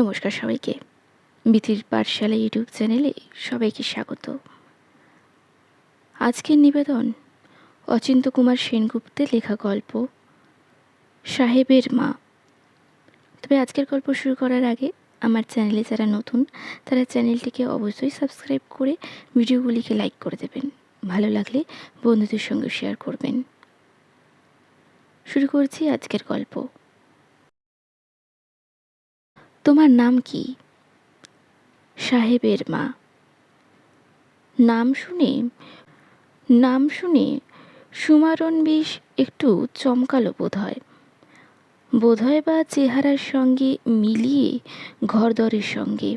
নমস্কার সবাইকে। বিথির পাঠশালা ইউটিউব চ্যানেলে সবাইকে স্বাগত। আজকের নিবেদন অচিন্ত কুমার সেনগুপ্তের লেখা গল্প, সাহেবের মা। তবে আজকের গল্প শুরু করার আগে আমার চ্যানেলে যারা নতুন, তারা চ্যানেলটিকে অবশ্যই সাবস্ক্রাইব করে ভিডিওগুলিকে লাইক করে দেবেন। ভালো লাগলে বন্ধুদের সঙ্গে শেয়ার করবেন। শুরু করছি আজকের গল্প। তোমার নাম কি? সাহেবের মা। নাম শুনে নাম শুনে সুমারণ বিষ একটু চমকালো বোধ হয় বোধ হয় বা চেহারার সঙ্গে মিলিয়ে ঘরদরের সঙ্গে।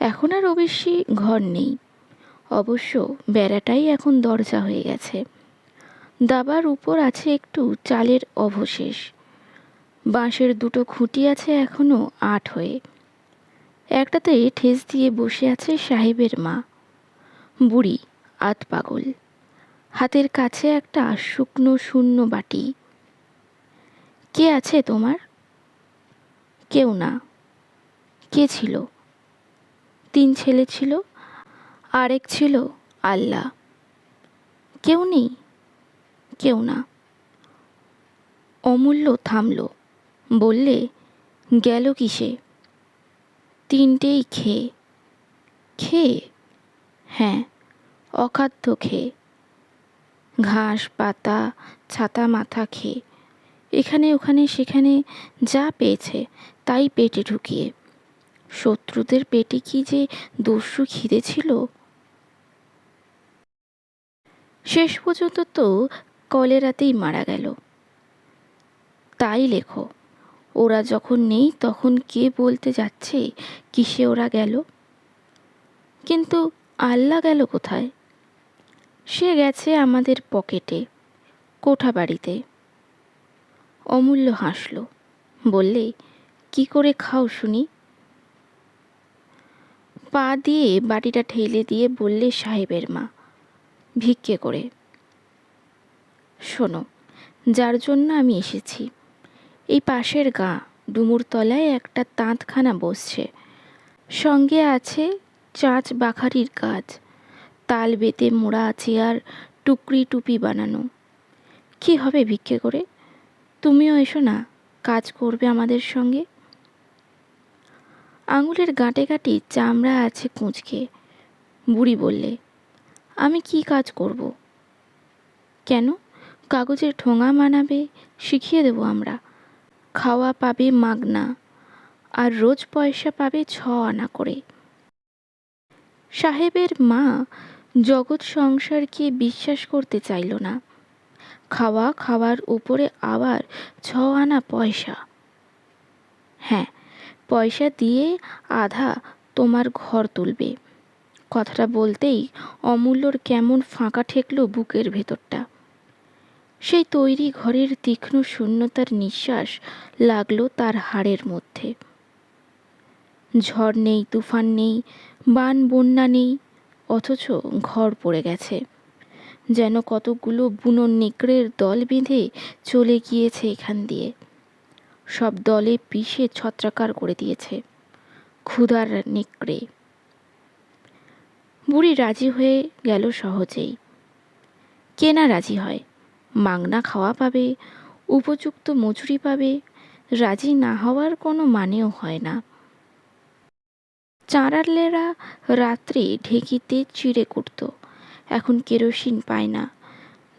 এখন আর অবশ্যই ঘর নেই। অবশ্য বেড়াটাই এখন দরজা হয়ে গেছে। দাবার উপর আছে একটু চালের অবশেষ। বাঁশের দুটো খুঁটি আছে এখনও আট হয়ে। একটাতে ঠেস দিয়ে বসে আছে সাহেবের মা। বুড়ি, আত পাগল। হাতের কাছে একটা শুকনো শূন্য বাটি। কে আছে তোমার? কেউ না। কে ছিল? তিন ছেলে ছিল, আরেক ছিল আল্লাহ। কেউ নেই, কেউ না। অমূল্য থামলো। বললে, গেল কিসে? তিনটেই খেয়ে। খেয়ে? হ্যাঁ অখাদ্য খেয়ে। ঘাস, পাতা, ছাতা, মাথা খেয়ে। এখানে, ওখানে, সেখানে যা পেয়েছে, তাই পেটে ঢুকিয়ে। শত্রুদের পেটে কি যে দস্যু খিদে ছিল? শেষ পর্যন্ত তো কলেরাতেই মারা গেল। তাই লেখো। ওরা যখন নেই, তখন কে বলতে যাচ্ছে কিসে ওরা গেল? কিন্তু আল্লাহ গেল কোথায়? সে গেছে আমাদের পকেটে, কোঠা বাড়িতে। অমূল্য হাসল, বললে, কি করে খাও শুনি? পা দিয়ে বাটিটা ঠেলে দিয়ে বললে সাহেবের মা, ভিক্ষে করে। শোনো, যার জন্য আমি এসেছি এই পাশের গা, ডুমুর তলায় একটা তাঁতখানা বসছে। সঙ্গে আছে চাঁচ বাখারির কাজ তাল বেতে মোড়া আছে আর টুকরি টুপি বানানো। কি হবে ভিক্ষে করে? তুমিও এসো না, কাজ করবে আমাদের সঙ্গে। আঙুলের গাঁটে গাঁটি চামড়া আছে কুঁচকে। বুড়ি বললে, আমি কি কাজ করব? কেন? কাগজের ঠোঙা মানাবে, শিখিয়ে দেবো আমরা। খাওয়া পাবে মাগনা, আর রোজ পয়সা পাবে ছ আনা করে। সাহেবের মা জগৎ সংসারকে বিশ্বাস করতে চাইল না। খাওয়া খাওয়ার উপরে আবার ছ আনা পয়সা। হ্যাঁ পয়সা দিয়ে আধা তোমার ঘর তুলবে। কথাটা বলতেই অমূল্যর কেমন ফাঁকা ঠেকল বুকের ভেতরটা। সেই তৈরি ঘরের তীক্ষ্ণ শূন্যতার নিঃশ্বাস লাগল তার হাড়ের মধ্যে। ঝড় নেই, তুফান নেই, বান, বন্যা নেই, অথচ ঘর পড়ে গেছে। যেন কতগুলো বুনো নেকড়ের দল বেঁধে চলে গিয়েছে এখান দিয়ে। সব দলে পিষে ছত্রাকার করে দিয়েছে, ক্ষুধার নেকড়ে। বুড়ি রাজি হয়ে গেল সহজেই। কে না রাজি হয়? মাংনা খাওয়া পাবে, উপযুক্ত মজুরি পাবে, রাজি না হওয়ার কোনো মানেও হয় না। চাঁড়ালেরা রাত্রে ঢেকিতে চিড়ে কুটত, এখন কেরোসিন পায় না,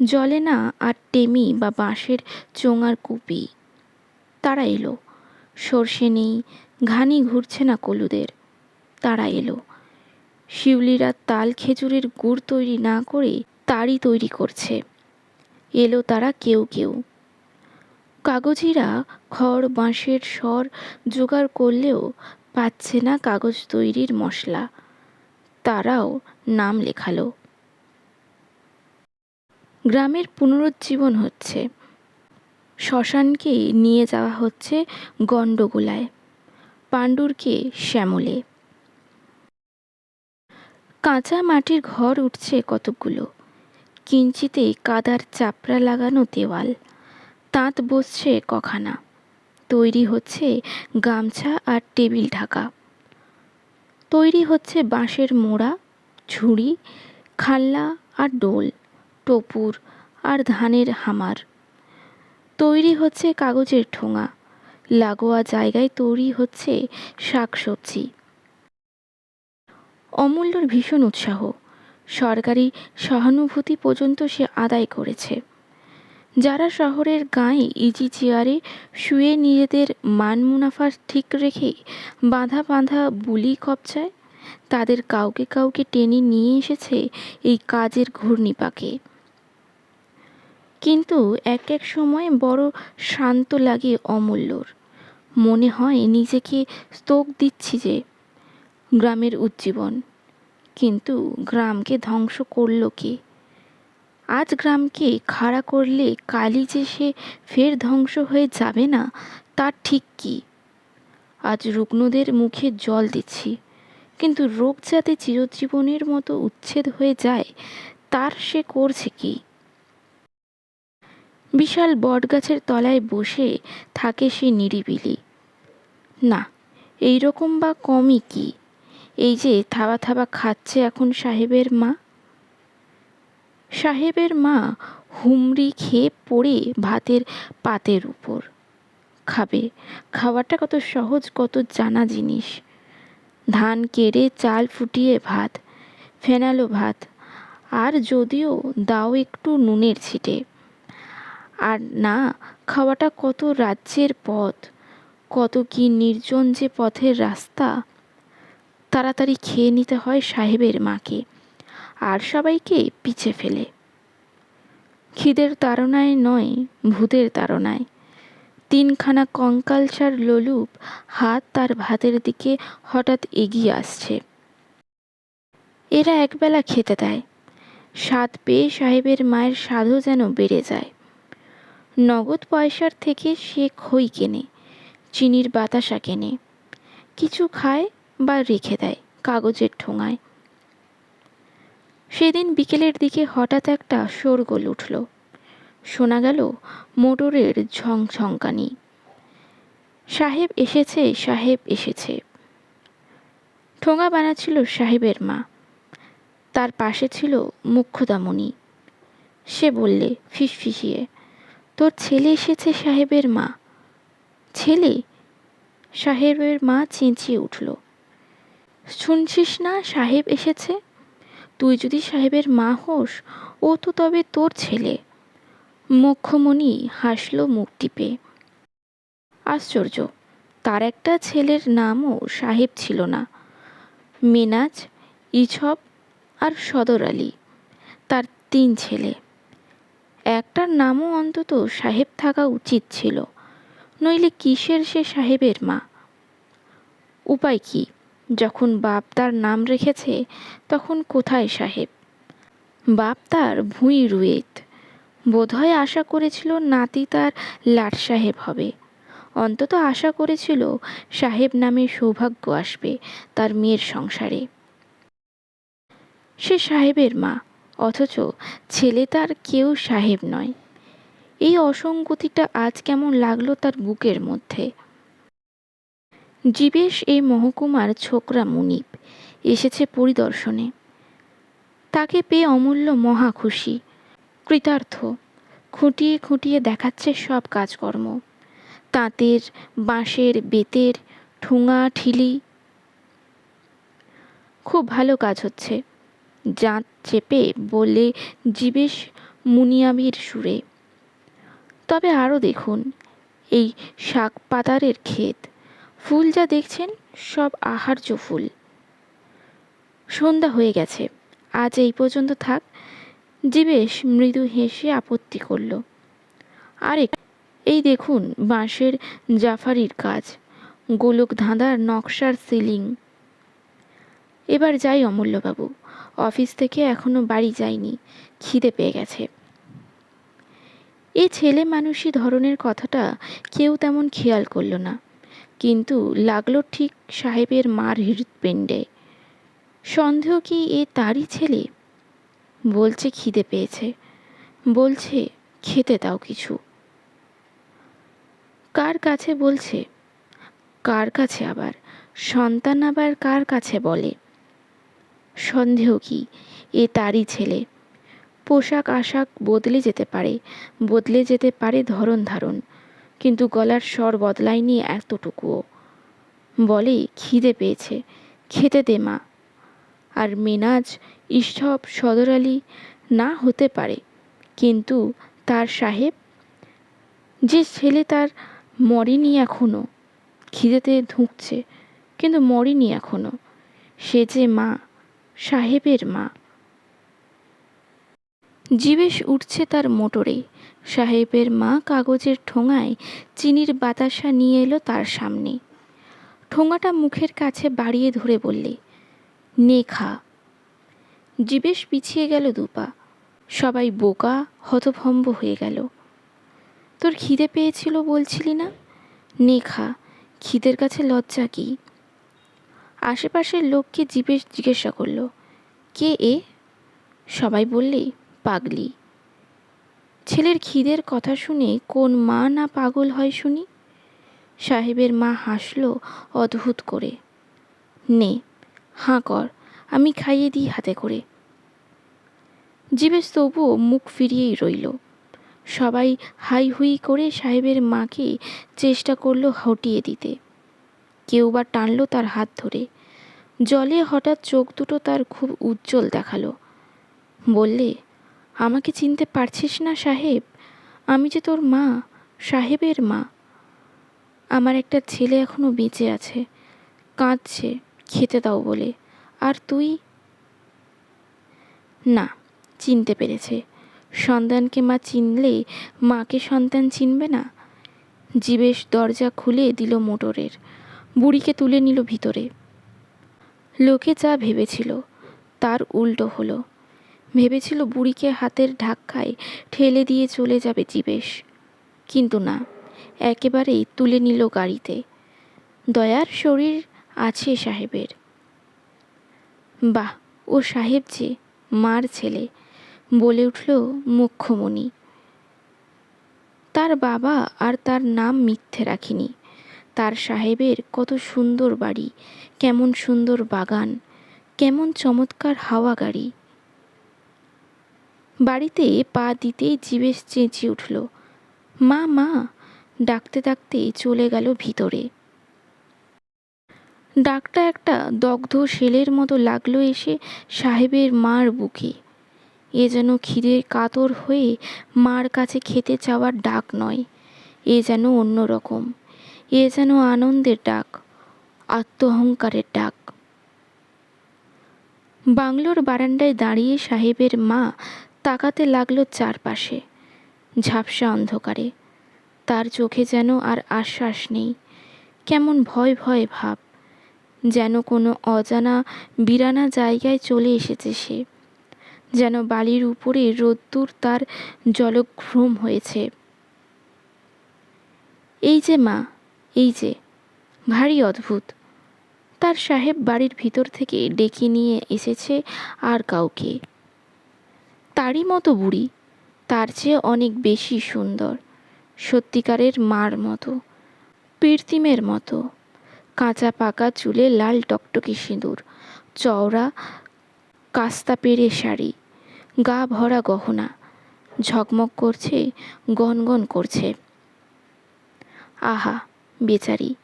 জলে না আর টেমি বা বাঁশের চোঙার কুপি। তারা এলো, সর্ষে নেই, ঘানি ঘুরছে না কলুদের, তারা এলো, শিউলিরা তাল খেজুরের গুড় তৈরি না করে তাড়ি তৈরি করছে। এলো তারা কেউ কেউ। কাগজিরা খড়, বাঁশের স্বর জোগাড় করলেও পাচ্ছে না কাগজ তৈরির মশলা। তারাও নাম লেখালো। গ্রামের পুনরুজ্জীবন হচ্ছে। শ্মশানকে নিয়ে যাওয়া হচ্ছে গণ্ডগোলায়। পাণ্ডুরকে শ্যামলে। কাঁচা মাটির ঘর উঠছে কতকগুলো। কিঞ্চিতে কাদার চাপড়া লাগানো দেওয়াল। তাঁত বসছে কখানা। তৈরি হচ্ছে গামছা আর টেবিল ঢাকা। তৈরি হচ্ছে বাঁশের মোড়া, ঝুড়ি, খাল্লা আর ডোল, টপুর আর ধানের হামার। তৈরি হচ্ছে কাগজের ঠোঙা। লাগোয়া জায়গায় তৈরি হচ্ছে শাকসবজি। অমূল্যর ভীষণ উৎসাহ। সরকারি সহানুভূতি পর্যন্ত সে আদায় করেছে। যারা শহরের গায়ে ইজি চেয়ারে শুয়ে নিজেদের মান মুনাফা ঠিক রেখে বাঁধা বাঁধা বুলি কবচায় তাদের কাউকে কাউকে টেনে নিয়ে এসেছে এই কাজের ঘূর্ণিপাকে। কিন্তু এক এক সময় বড় শান্ত লাগে অমূল্যর। মনে হয় নিজেকে স্তোক দিচ্ছি যে, গ্রামের উজ্জীবন কিন্তু গ্রামকে ধ্বংস করল কে? আজ গ্রামকে খাড়া করলে কালই যে সে ফের ধ্বংস হয়ে যাবে না, তার ঠিক কি? আজ রুগ্নদের মুখে জল দিচ্ছি, কিন্তু রোগ যাতে চিরজীবনের মতো উচ্ছেদ হয়ে যায়, তার সে করছে কি? বিশাল বটগাছের তলায় বসে থাকে সে নিরিবিলি। না, এই রকম বা কমই কি? এই যে থাবা থাবা খাচ্ছে এখন সাহেবের মা। সাহেবের মা হুমড়ি খেয়ে পড়ে ভাতের পাতের উপর। খাবে। খাওয়াটা কত সহজ, কত জানা জিনিস। ধান কেড়ে চাল ফুটিয়ে ভাত, ফেনালো ভাত। আর যদিও দাও একটু নুনের ছিটে। আর না, খাওয়াটা কত রাজ্যের পথ, কত কি নির্জন যে পথের রাস্তা। তাড়াতাড়ি খেয়ে নিতে হয় সাহেবের মাকে, আর সবাইকে পিছে ফেলে। খিদের তাড়নায় নয়, ভূতের তাড়নায়। তিনখানা কঙ্কালসার লোলুপ হাত তার ভাতের দিকে হঠাৎ এগিয়ে আসছে। এরা একবেলা খেতে দেয়। স্বাদ পেয়ে সাহেবের মায়ের স্বাদও যেন বেড়ে যায়। নগদ পয়সার থেকে সে খই কেনে, চিনির বাতাসা কেনে। কিছু খায় বা রেখে দেয় কাগজের ঠোঙায়। সেদিন বিকেলের দিকে হঠাৎ একটা শোরগোল উঠল। শোনা গেল মোটরের ঝংঝংকানি। সাহেব এসেছে সাহেব এসেছে। ঠোঙা বানাচ্ছিল সাহেবের মা। তার পাশে ছিল মুখ্যদামণি সে বললে, ফিসফিসিয়ে, তোর ছেলে এসেছে সাহেবের মা। ছেলে? সাহেবের মা চেঁচিয়ে উঠল। শুনছিস না, সাহেব এসেছে? তুই যদি সাহেবের মা হোস, ও তো তবে তোর ছেলে। মুখ্যমণি হাসল মুখ টিপে। আশ্চর্য, তার একটা ছেলের নামও সাহেব ছিল না। মেনাজ, ইছব আর সদর আলী, তার তিন ছেলে। একটার নামও অন্তত সাহেব থাকা উচিত ছিল, নইলে কিসের সে সাহেবের মা? উপায় কি? যখন বাপ তার নাম রেখেছে, তখন কোথায় সাহেব? বাপ তার ভুঁই রুয়েত। বোধহয় আশা করেছিল নাতি তার লাট সাহেব হবে। অন্তত আশা করেছিল সাহেব নামে সৌভাগ্য আসবে তার মেয়ের সংসারে। সে সাহেবের মা, অথচ ছেলে তার কেউ সাহেব নয়। এই অসঙ্গতিটা আজ কেমন লাগল তার বুকের মধ্যে? জীবেশ এই মহকুমার ছোকরা মুনিপ এসেছে পরিদর্শনে। তাকে পেয়ে অমূল্য মহা খুশি। কৃতার্থ, খুঁটিয়ে খুঁটিয়ে দেখাচ্ছে সব কাজকর্ম। তাঁতের, বাঁশের, বেতের, ঠুঙা, ঠিলি। খুব ভালো কাজ হচ্ছে। জাঁত চেপে বলে, জীবেশ মুনিয়াবির সুরে। তবে আরও দেখুন, এই শাক পাতারের ক্ষেত। ফুল যা দেখছেন, সব আহার্য ফুল। সন্ধ্যা হয়ে গেছে। আজ এই পর্যন্ত থাক। জীবেশ মৃদু হেসে আপত্তি করল। আরেক, এই দেখুন বাঁশের জাফারির কাজ। গোলক ধাঁধার নকশার সিলিং। এবার যাই অমূল্যবাবু। অফিস থেকে এখনও বাড়ি যায়নি খিদে পেয়ে গেছে। এই ছেলে মানুষই ধরনের কথাটা কেউ তেমন খেয়াল করল না। কিন্তু লাগল ঠিক সাহেবের মার হৃৎপিণ্ডে। সন্দেহ কি এ তারই ছেলে? বলছে খিদে পেয়েছে। বলছে, খেতে দাও কিছু। কার কাছে বলছে? কার কাছে আবার? সন্তান আবার কার কাছে বলে? সন্দেহ কি এ তারই ছেলে? পোশাক আশাক বদলে যেতে পারে, বদলে যেতে পারে ধরন ধারণ। কিন্তু গলার স্বর বদলায়নি এতটুকুও। বলে খিদে পেয়েছে। খেতে দে মা। আর মেনাজ ইসব সদর আলী না হতে পারে। কিন্তু তার সাহেব, যে ছেলে তার মরেনি এখনও খিদেতে ধুঁকছে, কিন্তু মরেনি এখনও সে যে মা, সাহেবের মা। জীবেশ উঠছে তার মোটরে। সাহেবের মা কাগজের ঠোঙায় চিনির বাতাসা নিয়ে এলো তার সামনে। ঠোঙাটা মুখের কাছে বাড়িয়ে ধরে বললে, নে খা। জীবেশ পিছিয়ে গেল দুপা। সবাই বোকা, হতভম্ব হয়ে গেল। তোর খিদে পেয়েছিল বলছিলি না? নে খা, খিদের কাছে লজ্জা কি? আশেপাশের লোককে জীবেশ জিজ্ঞাসা করল, কে এ? সবাই বললে, পাগলি। ছেলের খিদের কথা শুনে কোন মা না পাগল হয় শুনি? সাহেবের মা হাসলো অদ্ভুত করে। নে, হাঁ কর, আমি খাইয়ে দিই হাতে করে। জীবেশ তবুও মুখ ফিরিয়েই রইল। সবাই হাই হুই করে সাহেবের মাকে চেষ্টা করল হটিয়ে দিতে। কেউ বা টানলো তার হাত ধরে। জলে হঠাৎ চোখ দুটো তার খুব উজ্জ্বল দেখাল। বললে আমাকে চিনতে পারছিস না সাহেব? আমি যে তোর মা, সাহেবের মা। আমার একটা ছেলে এখনও বেঁচে আছে। কাঁদছে, খেতে দাও বলে। আর তুই? না, চিনতে পেরেছে। সন্তানকে মা চিনলে, মাকে সন্তান চিনবে না? জীবেশ দরজা খুলে দিল মোটরের। বুড়িকে তুলে নিল ভিতরে। লোকে যা ভেবেছিল, তার উল্টো হলো। ভেবেছিল বুড়িকে হাতের ধাক্কায় ঠেলে দিয়ে চলে যাবে জীবেশ। কিন্তু না, একেবারেই তুলে নিল গাড়িতে। দয়ার শরীর আছে সাহেবের। বাহ, ও সাহেব যে, মার ছেলে, বলে উঠল মুখ্যমণি। তার বাবা আর তার নাম মিথ্যে রাখিনি। তার সাহেবের কত সুন্দর বাড়ি, কেমন সুন্দর বাগান, কেমন চমৎকার হাওয়া গাড়ি। বাড়িতে পা দিতেই জীবেশ চেঁচিয়ে উঠল। মা মা, ডাকতে ডাকতে চলে গেল ভিতরে। ডাকটা একটা দগ্ধ শেলের মতো লাগল এসে সাহেবের মার বুকে। এ যেন খিদে কাতর হয়ে মার কাছে খেতে চাওয়ার ডাক নয়, এ যেন অন্য রকম, এ যেন আনন্দের ডাক, আত্মহংকারের ডাক। বাংলোর বারান্দায় দাঁড়িয়ে সাহেবের মা তাকাতে লাগল চারপাশে। ঝাপসা অন্ধকারে। তার চোখে যেন আর আশ্বাস নেই। কেমন ভয় ভয় ভাব। যেন কোনো অজানা, বিরানা জায়গায় চলে এসেছে সে। যেন বালির উপরে রোদ্দুর তার জলঘ্রম হয়েছে। এই যে মা, এই যে, ভারী অদ্ভুত। তার সাহেব বাড়ির ভিতর থেকে ডেকে নিয়ে এসেছে আর কাউকে। তারই মতো বুড়ি, তার চেয়ে অনেক বেশি সুন্দর, সত্যিকারের মার মতো, পীর্তিমের মতো। কাঁচা পাকা চুলে লাল টকটকে সিঁদুর, চওড়া কাস্তা পেরে শাড়ি, গা ভরা গহনা, ঝকমক করছে, গনগন করছে। আহা, বেচারি,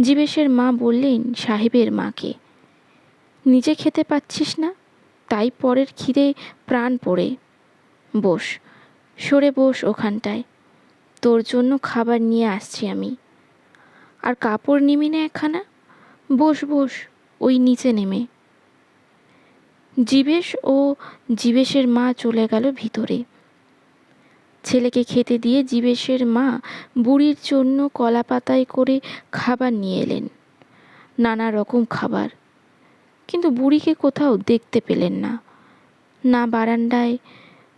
জীবেশের মা বললেন সাহেবের মাকে, নিজে খেতে পাচ্ছিস না? তাই পরের খিদে প্রাণ পড়ে। বস, সরে বস ওখানটায়। তোর জন্য খাবার নিয়ে আসছি আমি। আর কাপড় নিবি না একখানা? বস বস, ওই নিচে নেমে। জীবেশ ও জীবেশের মা চলে গেল ভিতরে। ছেলেকে খেতে দিয়ে জীবেশের মা বুড়ির জন্য কলা পাতায় করে খাবার নিয়ে এলেন। নানা রকম খাবার। কিন্তু বুড়িকে কোথাও দেখতে পেলেন না। না বারান্দায়,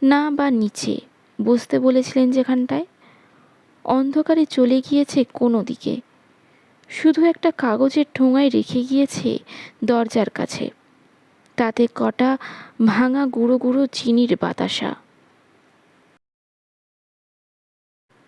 না বা নিচে, বসতে বলেছিলেন যেখানটায়। অন্ধকারে চলে গিয়েছে কোনো দিকে। শুধু একটা কাগজের ঠোঙায় রেখে গিয়েছে দরজার কাছে। তাতে কটা ভাঙা গুঁড়ো গুঁড়ো চিনির বাতাসা।